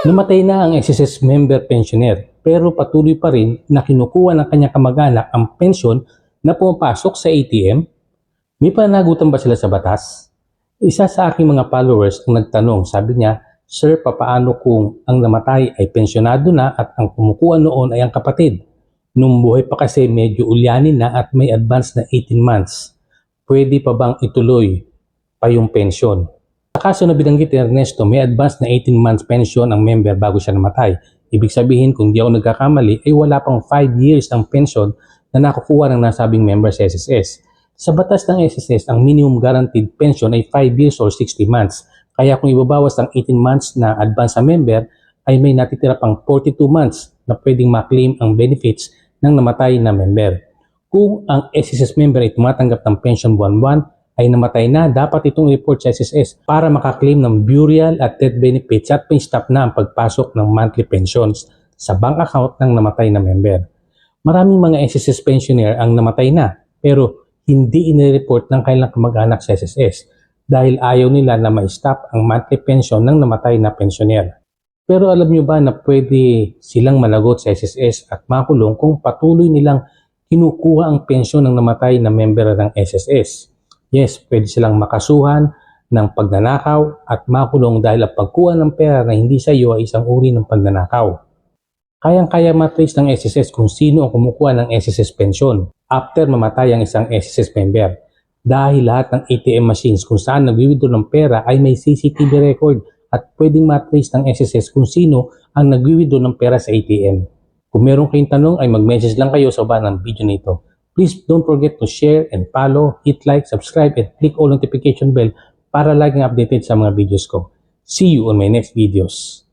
Namatay na ang SSS member pensioner pero patuloy pa rin na kinukuha ng kanyang kamag-anak ang pensyon na pumapasok sa ATM? May panagutan ba sila sa batas? Isa sa aking mga followers ang nagtanong, sabi niya, Sir, papaano kung ang namatay ay pensyonado na at ang kumukuha noon ay ang kapatid? Nung buhay pa kasi medyo ulyanin na at may advance na 18 months. Pwede pa bang ituloy pa yung pensyon? Kaso na binanggit ni Ernesto, may advance na 18 months pension ang member bago siya namatay. Ibig sabihin, kung di ako nagkakamali, ay wala pang 5 years ng pension na nakukuha ng nasabing member sa SSS. Sa batas ng SSS, ang minimum guaranteed pension ay 5 years or 60 months. Kaya kung ibabawas ang 18 months na advance sa member, ay may natitira pang 42 months na pwedeng maklaim ang benefits ng namatay na member. Kung ang SSS member ay tumatanggap ng pension buwan-buwan, ay namatay na, dapat itong report sa SSS para makaklaim ng burial at death benefits at may stop na ang pagpasok ng monthly pensions sa bank account ng namatay na member. Maraming mga SSS pensioner ang namatay na pero hindi inireport ng kailang kamag-anak sa SSS dahil ayaw nila na ma-stop ang monthly pension ng namatay na pensioner. Pero alam nyo ba na pwede silang managot sa SSS at makulong kung patuloy nilang kinukuha ang pensyon ng namatay na member ng SSS? Yes, pwede silang makasuhan ng pagnanakaw at makulong dahil ang pagkuha ng pera na hindi sa iyo ay isang uri ng pagnanakaw. Kayang-kaya matrace ng SSS kung sino ang kumukuha ng SSS pensyon after mamatay ang isang SSS member. Dahil lahat ng ATM machines kung saan nagwi-withdraw ng pera ay may CCTV record at pwedeng matrace ng SSS kung sino ang nagwi-withdraw ng pera sa ATM. Kung meron kayong tanong ay mag-message lang kayo sa baba ng video nito. Please don't forget to share and follow, hit like, subscribe, and click all notification bell para laging updated sa mga videos ko. See you on my next videos.